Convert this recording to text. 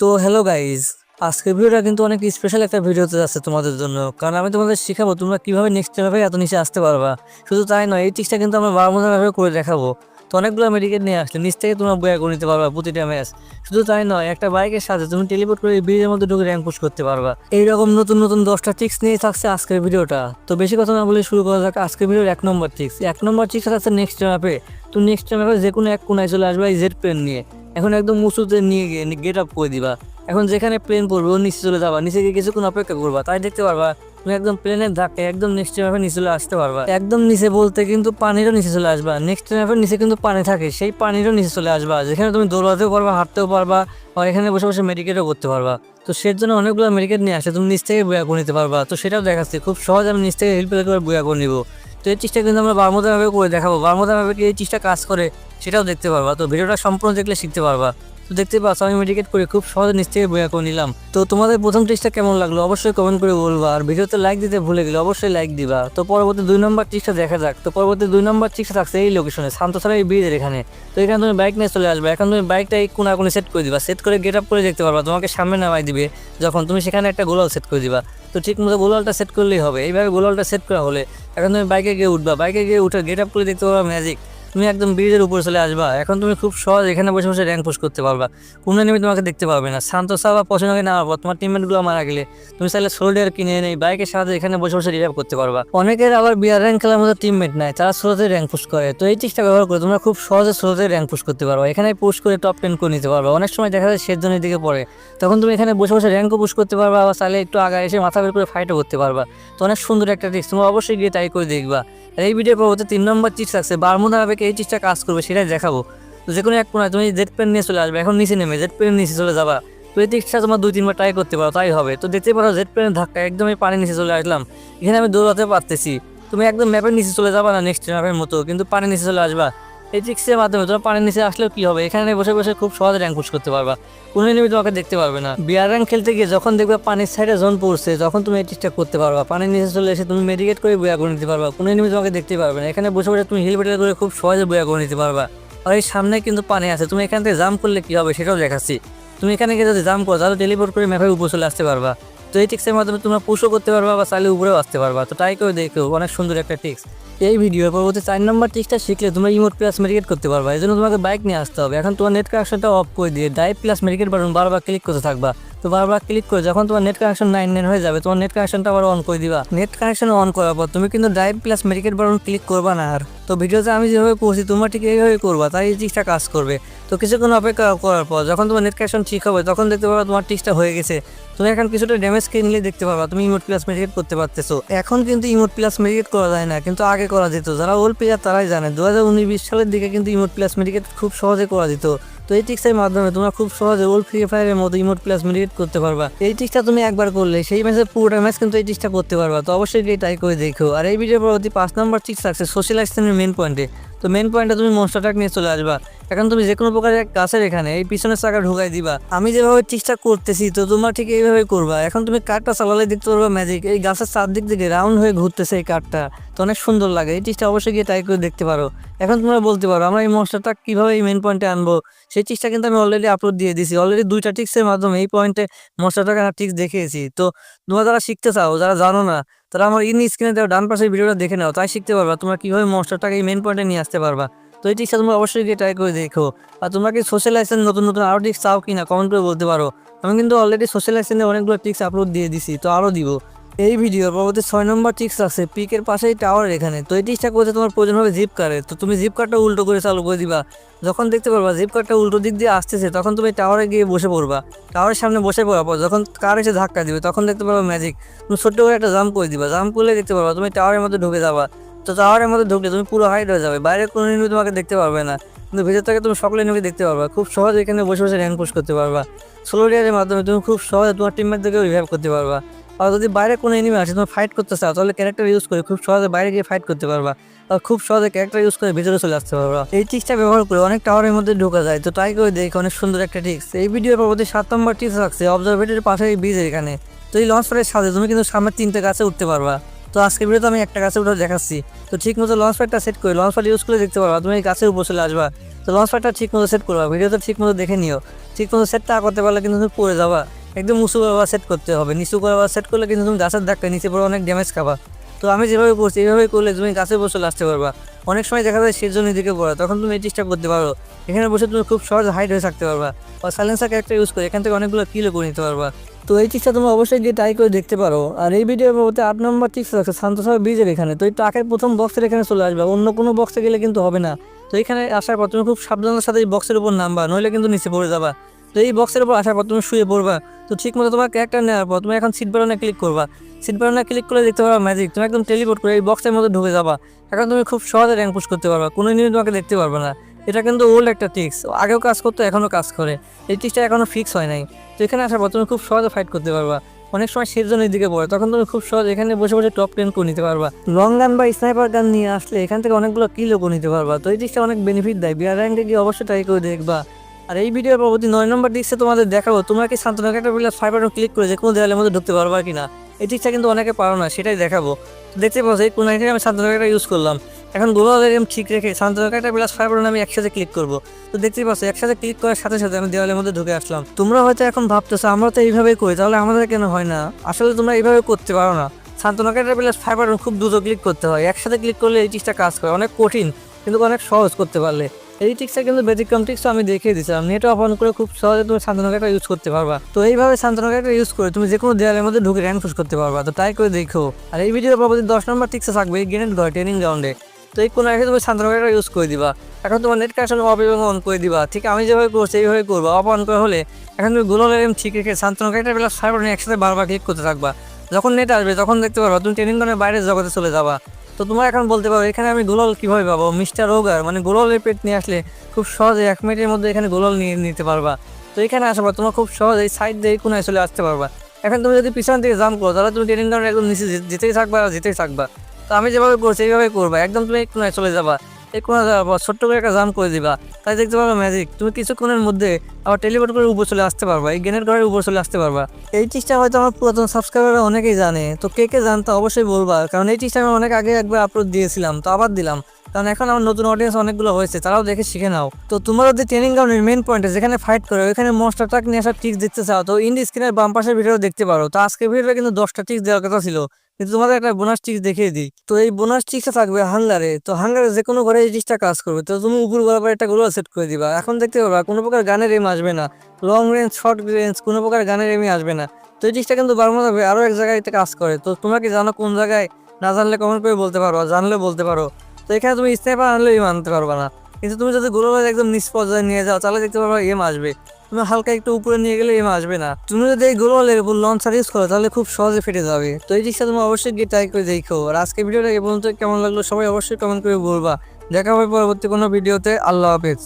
তো hello guys আজকের ভিডিওটা কিন্তু অনেক স্পেশাল একটা ভিডিওতে যাচ্ছে তোমাদের জন্য। কারণ আমি তোমাদের শেখাবো তোমরা কীভাবে নেক্সট লেভেলে এত নিচে আসতে পারবা। শুধু তাই নয়, এই টিক্সটা কিন্তু আমরা বারমজাভাবে করে দেখাবো। তো অনেকগুলো মেডিকেট নিয়ে আসলে, নিচ থেকে তোমরা বয়া করে নিতে পারবা প্রতিটা ম্যাচ শুধু তাই নয়, একটা বাইকের সাথে তুমি টেলিপোর্ট করে ব্রিজের মধ্যে ঢুকে র্যাঙ্ক পুশ করতে পারবা। এইরকম নতুন নতুন দশটা টিক্স নিয়ে থাকছে আজকের ভিডিওটা তো বেশি কথা না বলে শুরু করা যাক আজকের ভিডিওর এক নম্বর টিক্স এক নম্বর টিক্স থাকছে নেক্সট ম্যাপে তো নেক্সট ম্যাপে যে কোনো এক কোনায় চলে আসবে এই জেড প্লেন নিয়ে। এখন একদম উঁচুতে নিয়ে গিয়ে গেট আপ করে দিবা। এখন যেখানে প্লেন পড়বে ওর নিচে চলে যাবা। নিচে গিয়ে কিছুক্ষণ অপেক্ষা করবা। তাই দেখতে পারবা তুমি একদম প্লেনের ধাক্কে একদম নেক্সট ম্যাপের নিচে চলে আসতে পারবা। একদম নিচে বলতে কিন্তু পানিরও নিচে চলে আসবা। নেক্সট ম্যাপের নিচে কিন্তু পানি থাকে, সেই পানিরও নিচে চলে আসবা। যেখানে তুমি দৌড়াতেও পারবা, হাঁটতেও পারবা আর এখানে বসে বসে মেডিকেটও করতে পারবা। তো সের জন্য অনেকগুলো মেডিকেট নিয়ে আসে, তুমি নিচ থেকে বয়া করে নিতে পারবা। তো সেটাও দেখাচ্ছি, খুব সহজ আমি নিচ থেকে হেল্প করে বয়া করে নিবো। তো এই চিজটা কিন্তু আমরা বারমোদাভাবে করে দেখাবো। বারমোদাভাবে কি এই চিজটা কাজ করে? সেটাও দেখতে পারবা। তো ভিডিওটা সম্পূর্ণ দেখলে শিখতে পারবা। তো দেখতে পাচ্ছ, আমি মেডিকেট করে খুব সহজে নিচ থেকে বয়া করে নিলাম। তো তোমাদের প্রথম টিপসটা কেমন লাগল অবশ্যই কমেন্ট করে বলবা। আর ভিডিওতে লাইক দিতে ভুলে গেলে অবশ্যই লাইক দিবা। তো পরবর্তী দুই নম্বর টিপসটা দেখা যাক। তো পরবর্তী দুই নম্বর টিপসটা থাকছে এই লোকেশনে শান্তসারা এই ব্রিজের এখানে। তো এখানে তুমি বাইক নিয়ে চলে আসবে। এখন তুমি বাইকটা এই কোনা কোনে সেট করে দিবা। সেট করে গেট আপ করে দেখতে পারবা, তোমাকে সামনে নামাই দিবে যখন তুমি সেখানে একটা গোলাল সেট করে দিবা। তো ঠিক মতো গোলালটা সেট করলেই হবে। এইভাবে গোলালটা সেট করা হলে এখন তুমি বাইকে গিয়ে উঠবা। বাইকে গিয়ে উঠে গেট আপ করে দেখতে পারবা ম্যাজিক তুমি একদম ব্রিজের উপরে চলে আসবা। এখন তুমি খুব সহজ এখানে বসে বসে র্যাঙ্ক পোস্ট করতে পারবা। কোনো নেমে তোমাকে দেখতে পারবে না। শান্ত সাবা পছন্দ নেওয়ার পর তোমার টিমমেটগুলো মারা গেলে। তুমি চাইলে সোল্ডার কিনে এনে বাইকের সাথে এখানে বসে বসে রিজার্ভ করতে পারবা। অনেকের আবার বিয়ার র্যাঙ্ক খেলার মতো টিমমেট নাই। তারা স্রোতে র্যাঙ্ক পুশ করে। তো এই চিজটা ব্যবহার করে তোমরা খুব সহজে স্রোতে র্যাঙ্ক পুশ করতে পারবা। এখানে পুশ করে টপ টেন করে নিতে পারবা। অনেক সময় দেখা যায় শেষ দিকে পড়ে। তখন তুমি এখানে বসে বসে র্যাঙ্কও পুশ করতে পারবা আবার চাইলে একটু আগে এসে মাথা বের করে ফাইটও করতে পারবা। তো অনেক সুন্দর একটা টিক্স তোমরা অবশ্যই গিয়ে ট্রাই করে দেখবা। এই ভিডিওর পরবর্তী তিন নম্বর চিজ থাকছে বারমুদা ভাবে এই চিজটা কাজ করবে, সেটাই দেখাবো। তো যে কোনো এক কোনায় তুমি জেড পেন নিয়ে চলে আসবে, এখন নিচে নেমে জেড পেন নিচে চলে যাবা। তো এই টিক্সটা তোমার দুই, তিনবার ট্রাই করতে পারো, তাই হবে। তো দেখতে পারো জেড পেনের ধাক্কা একদমই পানির নিচে চলে আসলাম। এখানে আমি দৌড়াতে পারতেছি। তুমি একদম ম্যাপের নিচে চলে যাবা না নেক্সট ম্যাপের মতো, কিন্তু পানির নিচে চলে আসবা। এই টিক্সের মাধ্যমে তোমার পানির নিচে আসলেও কি হবে? এখানে বসে বসে খুব সহজে র্যাঙ্ক পুশ করতে পারবা। কোনো এনিমি তোমাকে দেখতে পারবে না। বিয়ার র্যাঙ্ক খেলতে গিয়ে যখন দেখবে পানির সাইডে জোন পড়ছে, তখন তুমি এই টিক্সটা করতে পারবা। পানির নিচে চলে এসে তুমি মেডিকেট করে বয়া করে নিতে পারবা। কোনো এনিমি তোমাকে দেখতে পারবে না। এখানে বসে বসে তুমি হিল বেটার করে খুব সহজে বয়া করে নিতে পারবা। আর এই সামনে কিন্তু পানি আছে। তুমি এখান থেকে জাম্প করলে কি হবে সেটাও দেখাচ্ছি। তুমি এখানে গিয়ে যদি জাম করো, তাহলে টেলিপোর্ট করে ম্যাপের উপর চলে আসতে পারবা। তো এই টিক্সের মাধ্যমে তোমরা পুশও করতে পারবা বা চাইলে উপরেও আসতে পারবা। তো ট্রাই করে দেখো, অনেক সুন্দর একটা টিক্স এই ভিডিওর পরবর্তী চার নম্বর টিক্সটা শিখলে তোমরা ইমোট প্লাস মেডিকেট করতে পারবা। এই জন্য তোমাকে বাইক নিয়ে আসতে হবে। এখন তোমার নেট কানেকশনটা অফ করে দিয়ে ডাইভ প্লাস মেডিকেট বাটন বারবার ক্লিক করতে থাকবা। তো বারবার ক্লিক করে, যখন তোমার নেট কানেকশন নাইন নাইন হয়ে যাবে, তোমার নেট কানেকশনটা আবার অন করে দিবা। নেট কানেকশন অন করার পর তুমি কিন্তু drive plus medicate button click করবা না আর। তো ভিডিওতে আমি যেভাবে করছি তোমরা ঠিক এইভাবে করবা, তাই এই টিক্সটা কাজ করবে। তো কিছুক্ষণ অপেক্ষা করার পর, যখন তোমার নেট কানেকশন ঠিক হবে, তখন দেখতে পারবা তোমার টিক্সটা হয়ে গেছে। তুমি এখন কিছুটা ড্যামেজ কিনলে দেখতে পারবা তুমি ইমোট প্লাস মেডিকেট করতে পারতেছো। এখন কিন্তু ইমোট প্লাস মেডিকেট করা যায় না, কিন্তু আগে করা যেত। যারা ওল্ড প্লেয়ার তারাই জানে। দু হাজার উনিশ বিশ সালের দিকে কিন্তু ইমোট প্লাস মেডিকেট খুব সহজে করা যেত। তো এই টিক্সের মাধ্যমে তোমরা খুব সহজে ওল্ড ফ্রি ফায়ারের মতো ইমোট প্লাস মেডিকেট করতে পারবা। এই টিক্সটা তুমি একবার করলে সেই ম্যাচের পুরোটা ম্যাচ কিন্তু এই টিক্সটা করতে পারবা। তো অবশ্যই গিয়ে ট্রাই করে দেখো। আর এই ভিডিওর পরবর্তী পাঁচ নম্বর টিক্স থাকছে সোশ্যাল সোশ্যালাইজেশনের মেন পয়েন্টে তো মেন পয়েন্টে তুমি মনস্টারটাক নিয়ে চলে আসবা। এখন তুমি যে কোনো প্রকারের গাছের এখানে এই পিছনের চাকা ঢুকাই দিবা। আমি যেভাবে টিক্সটা করতেছি, তো তোমরা ঠিক এইভাবে করবা। এখন তুমি কাঠটা চালালে দেখতে পারবা ম্যাজিক এই গাছের চারদিক থেকে রাউন্ড হয়ে ঘুরতেছে এই কাঠটা তো অনেক সুন্দর লাগে। এই টিক্সটা অবশ্যই গিয়ে ট্রাই করে দেখতে পারো। এখন তোমরা বলতে পারো, আমরা এই মনস্টারটা কীভাবে এই মেন পয়েন্টে আনব? সেই টিক্সটা কিন্তু আমি অলরেডি আপলোড দিয়ে দিয়েছি অলরেডি দুইটা টিক্সের মাধ্যমে এই পয়েন্টে মনস্টারটাকে আমার টিক্স দেখিয়েছি। তো তোমরা যারা শিখতে চাও, যারা জানো না, তারা আমার ইন স্ক্রিনে ডান পাশের ভিডিওটা দেখে নাও। তাই শিখতে পারবা তোমরা কীভাবে মনস্টারটাকে এই মেন পয়েন্টে নিয়ে আসতে পারবা। তো এই টিক্সটা তোমরা অবশ্যই গিয়ে ট্রাই করে দেখো। আর তোমরা কি সোশ্যাল লাইসেন্স নতুন নতুন আরও টিক্স চাও কি না কমেন্ট করে বলতে পারো। আমি কিন্তু অলরেডি সোশ্যাল লাইসেন্সে অনেকগুলো টিক্স আপলোড দিয়ে দিছি, তো আরও দিব। এই ভিডিওর পরবর্তী ছয় নম্বর টিক্স আছে। পিকের পাশেই টাওয়ার এখানে। তো এই টিক্সটা করতে তোমার প্রয়োজন হবে জিপ কারে তো তুমি জিপ কারটা উল্টো করে চালু করে দিবা। যখন দেখতে পারবা জিপ উল্টো দিক দিয়ে আসতেছে, তখন তুমি টাওয়ারে গিয়ে বসে পড়বা। টাওয়ারের সামনে বসে পড়ার পর যখন কার এসে ধাক্কা দিবে, তখন দেখতে পারবা ম্যাজিক তুমি ছোট্ট করে একটা জাম্প করে দিবা। জাম্প করলে দেখতে পারবা তুমি টাওয়ারের মধ্যে ঢুকে যাবা। তো টাওয়ারের মধ্যে ঢুকলে তুমি পুরো হাইট হয়ে যাবে। বাইরে কোনো এনিমি তোমাকে দেখতে পারবে না। কিন্তু ভেতর থেকে তুমি সকলে এনিমি দেখতে পারবা। খুব সহজে এখানে বসে বসে র্যাঙ্ক পুশ করতে পারবা। সোলো রিয়ারের মাধ্যমে তুমি খুব সহজে তোমার টিমমেটদেরকে রিভাইভ করতে পারবা। আর যদি বাইরে কোনো এনিমি আসে তুমি ফাইট করতে চাও তাহলে ক্যারেক্টার ইউজ করে খুব সহজে বাইরে গিয়ে ফাইট করতে পারবা। আর খুব সহজে ক্যারেক্টার ইউজ করে ভিতরে চলে আসতে পারবা। এই টিক্সটা ব্যবহার করে অনেক টাওয়ারের মধ্যে ঢোকা যায়। তো ট্রাই করে দেখি অনেক সুন্দর একটা টিক্স এই ভিডিওর পরবর্তী সাত নম্বর টিক্স রাখছে অবজারভেটরের পাশে এই বীজ এখানে। তো এই লঞ্চ প্যাডের সাথে তুমি কিন্তু সামনের তিনটে গাছে উঠতে পারবা। তো আজকে ভিডিওতে আমি একটা গাছে উঠে দেখাচ্ছি। তো ঠিক মতো লঞ্চ প্যাডটা সেট করে লঞ্চ প্যাড ইউজ করে দেখতে পারবা, তুমি এই গাছের উপর চলে আসবা। তো লঞ্চ প্যাডটা ঠিক মতো সেট করবা, ভিডিওটা ঠিক মতো দেখে নিও। ঠিক মতো সেটটা করতে পারলে কিন্তু তুমি পড়ে যাবা। একদম উঁচু করে সেট করতে হবে। নিচু করে সেট করলে কিন্তু তুমি গাছের ধাক্কা নিচে পড়ে অনেক ড্যামেজ খাবা। তো আমি যেভাবে করছি, এইভাবে করলে তুমি গাছের বসে আসতে পারবা। অনেক সময় দেখা যায় সেজন্য দিকে পড়া, তখন তুমি এই চেষ্টা করতে পারো। এখানে বসে তুমি খুব সহজে হাইট হয়ে থাকতে পারবা। বা সাইলেন্সার ক্যারেক্টার ইউজ করে এখান থেকে অনেকগুলো কিলো করে নিতে পারবা। তো এই টিপসটা তুমি অবশ্যই গিয়ে ট্রাই করে দেখতে পারো। আর এই ভিডিওর মধ্যে আট নম্বর টিপস আছে শান্তসার ব্রিজের এখানে। তো এই ট্রাকের প্রথম বক্সের এখানে চলে আসবে, অন্য কোনো বক্সে গেলে কিন্তু হবে না। তো এখানে আসার পর তুমি খুব সাবধানের সাথে এই বক্সের উপর নামবা, নইলে কিন্তু নিচে পড়ে যাবা। তো এই বক্সের উপর আসার পর তুমি শুয়ে পড়বা। তো ঠিক মতো তোমার ক্যারেক্টার নেওয়ার পর তুমি এখন সিট বাটনে ক্লিক করবা। সিট বাটনে ক্লিক করে দেখতে পারবা ম্যাজিক তুমি একদম টেলিপোর্ট করে এই বক্সের মধ্যে ঢুকে যাবা। এখন তুমি খুব সহজে র্যাঙ্ক পুশ করতে পারবা, কোনো দিনই তোমাকে দেখতে পারবে না। এটা কিন্তু ওল্ড একটা টিক্স আগেও কাজ করতো, এখনও কাজ করে। এই টিক্সটা এখনও ফিক্স হয় নাই। তো এখানে আসার পর তুমি খুব সহজে ফাইট করতে পারবা। অনেক সময় সেজনের দিকে পড়ে, তখন তুমি খুব সহজ এখানে বসে বসে টপ টেন করে নিতে পারবা। লং গান বা স্নাইপার গান নিয়ে আসলে এখান থেকে অনেকগুলো কিলো করে নিতে পারবা। তো এই দিকটা অনেক বেনিফিট দেয়। বিয়ার র্যাঙ্কে গিয়ে অবশ্যই ট্রাই করে দেখবা। আর এই ভিডিওর পরবর্তী নয় নম্বর দিকসে তোমাদের দেখাবো, তোমরা কি শান্তনু একটা ফাইভ বাটন ক্লিক করে যে কোনো দেওয়ালের মধ্যে ঢুকতে পারবা কি না এই দিকটা কিন্তু অনেকে পারো না, সেটাই দেখাবো। দেখতে পাচ্ছ, এই কোন আমি শান্তনু একটা ইউজ করলাম। এখন গ্লোবাল এরিয়াম ঠিক রেখে শান্তনু একটা প্লাস ফাইভ বাটন আমি একসাথে ক্লিক করব। তো দেখতেই পাচ্ছ, একসাথে ক্লিক করার সাথে সাথে আমি দেওয়ালের মধ্যে ঢুকে আসলাম। তোমরা হয়তো এখন ভাবতেছো, আমরা তো এইভাবেই করি, তাহলে আমাদের কেন হয় না? আসলে তোমরা এইভাবে করতে পারো না। শান্তনু একটা প্লাস ফাইভ বাটন খুব দ্রুত ক্লিক করতে হয়। একসাথে ক্লিক করলে এই জিনিসটা কাজ করে, অনেক কঠিন, কিন্তু অনেক সহজ করতে পারলে। এই টিক্সটা কিন্তু ব্যতিক্রম টিক্সটা আমি দেখিয়ে দিয়েছিলাম নেট অফ অন করে খুব সহজে তুমি শান্তনু একটা ইউজ করতে পারবা। তো এইভাবে শান্তনু একটা ইউজ করে তুমি যে কোনো দেওয়ালের মধ্যে ঢুকে র্যাঙ্ক পুশ করতে পারবা। তো ট্রাই করে দেখো। আর এই ভিডিওর পরবর্তী দশ নম্বর টিক্সে থাকবে গ্রেনেড ঘর ট্রেনিং গ্রাউন্ডে তো এই কোনো একটা তুমি শান্তনু একটা ইউজ করে দিবা। এখন তোমার নেট কানেকশন অফ এবং অন করে দিবা। ঠিক আমি যেভাবে করছি, এইভাবে করব। অফ অন করে হলে এখন তুমি গুলো এরম ঠিক রেখে শান্তনু একটা বেলা সার্ভার একসাথে বারবার ক্লিক করতে থাকবা। যখন নেট আসবে, তখন দেখতে পারবা তুমি ট্রেনিং গ্রাউন্ডের বাইরের জগতে চলে যাবা। তো তোমরা এখন বলতে পারো, এখানে আমি গোলাল কীভাবে পাবো? মিস্টার রোগার মানে গোলালের পেট নিয়ে আসলে খুব সহজে এক মিনিটের মধ্যে এখানে গোলাল নিয়ে নিতে পারবা। তো এখানে আসার পর তোমার খুব সহজে এই সাইড দিয়ে কোনায় চলে আসতে পারবা। এখন তুমি যদি পিছন থেকে জাম্প করো, তাহলে তুমি ট্রেনিং গ্রাউন্ড একদম নিচে যেতেই থাকবা যেতেই থাকবা। তো আমি যেভাবে করছি, এইভাবে করবা। একদম তুমি কোনায় চলে যাবা। ছোট্ট করে একটা জাম করে দিবা। তাই দেখতে পারবা ম্যাজিক তুমি কিছুক্ষণের মধ্যে আবার টেলিপোর্ট করে উপর চলে আসতে পারবা, এই গেনের ঘরের উপর চলে আসতে পারবা। এই চিজটা হয়তো আমার পুরাতন সাবস্ক্রাইবাররা অনেকেই জানে, তো কে কে জানতো অবশ্যই বলবা। কারণ এই চিজটা আমি অনেক আগে একবার আপলোড দিয়েছিলাম, তো আবার দিলাম। কারণ এখন আমার নতুন অডিয়েন্স অনেকগুলো হয়েছে, তারাও দেখে শিখে নাও। তো তোমার যদি ট্রেনিং গ্রাউন্ডের মেন পয়েন্টে যেখানে ফাইট করে, ওইখানে মনস্টার ট্রাক নিয়ে আসার টিক্স দেখতে চাও, তো ইন্ডি স্ক্রিনের বাম পাশের ভিডিও দেখতে পারো। তো আজকে ভিডিওটা কিন্তু দশটা টিক্স দেওয়ার কথা ছিল। কিন্তু তোমাদের একটা বোনাস টিক্স দেখিয়ে দিই। তো এই বোনাস টিক্সটা থাকবে হাঙ্গারে তো হাঙ্গারে যে কোনো ঘরে এই জিনিসটা কাজ করবে। তো তুমি উপর বরাবর একটা গোলা সেট করে দিবা। এখন দেখতে পারবা কোনো প্রকার গানের এম আসবে না। লং রেঞ্জ শর্ট রেঞ্জ কোনো প্রকার গানের এমই আসবে না। তো এই জিনিসটা কিন্তু বারবার হবে আরও এক জায়গায় এতে কাজ করে। তো তোমরা কি জানো কোন জায়গায় না জানলে কমেন্ট করে বলতে পারো জানলে বলতে পারো। তো এখানে তুমি স্নাইপার আনলেই মানতে পারবে না। কিন্তু তুমি যদি গোলাবাজ একদম নিচ পর্যায়ে নিয়ে যাও, তাহলে দেখতে পারবা এম আসবে। তুমি হালকা একটু উপরে নিয়ে গেলে এম আসবে না। তুমি যদি এই গোলালের উপর লঞ্চ সার্ভিস করো, তাহলে খুব সহজে ফেটে যাবে। তো এই জিনিসটা তুমি অবশ্যই গিয়ে ট্রাই করে দেখো। আর আজকে ভিডিওটা কেমন লাগল সবাই অবশ্যই কমেন্ট করে বলবা। দেখা হবে পরবর্তী কোনো ভিডিওতে। আল্লাহ হাফেজ।